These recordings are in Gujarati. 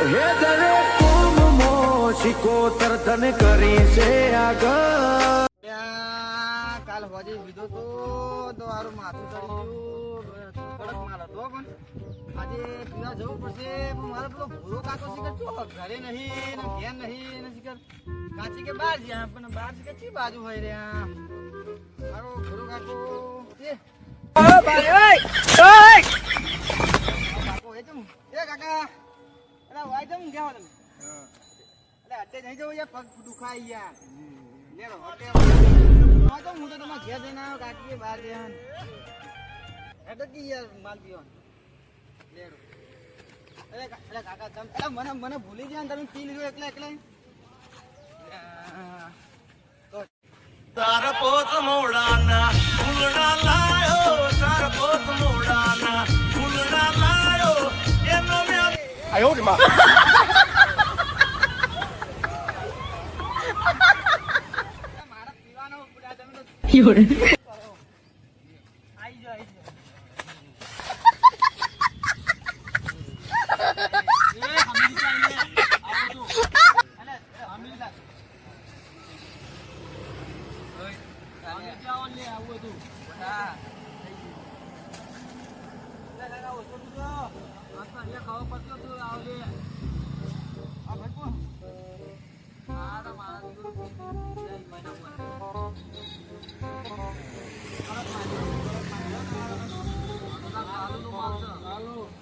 હે દરેક કોમમાં શિકોતર તને કરી છે આગળ કાલ હોજે લીધો તો તો હારું માથું ચડી ગયું કડક માલ હતો પણ આજે પીવા જવું પડશે પણ મારે પેલો ભૂરો કાકો શીખર ચો ઘરે નહીં ને ઘેર નહીં ને શીખર કાચી કે બહાર જ્યાં પણ બહાર શીખર ચી બાજુ હોય રહ્યા મારો ભૂરો કાકો એ કાકો નહીં જવું યાર પગ દુખાય યાર. લેરો હા તો હું તો તમારા ઘેર જઈને આવ્યો કાકી બહાર જઈને હેડો કી યાર માલ પીવો લેરો અરે અરે કાકા તમે અરે મને મને ભૂલી ગયા તમે પી લીધું એકલા એકલા. તાર પોત મોડાના ફૂલડા લાયો તાર પોત મોડાના ફૂલડા લાયો એનો મેં મારા પીવાનો બધા તમે તો આઈ જાઓ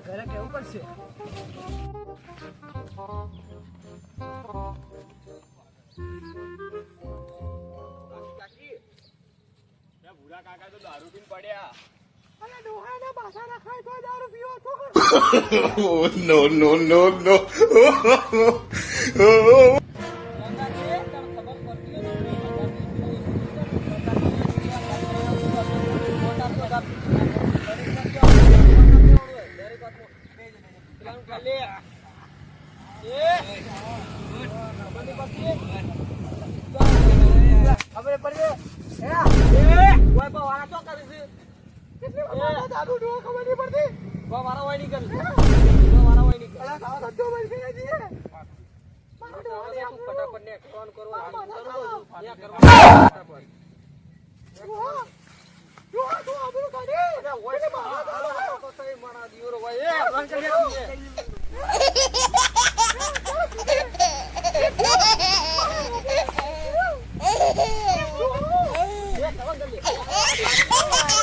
ઘરે કેવું પડશે no, no, no, no. હવે પડે એ ઓય બા વાળા તો કરે છે કેટલી વાર દાદુ ડો ખબર નહીં પડતી બા વાળા હોય નહીં કરે બા વાળા હોય નહીં અલા ખાવા ધંધો મારો ડો તું ફટાફટ ને ફોન કરો હાલ કરવા ફટાફટ તો સહી મારા દીવરો હોય એ Yeah.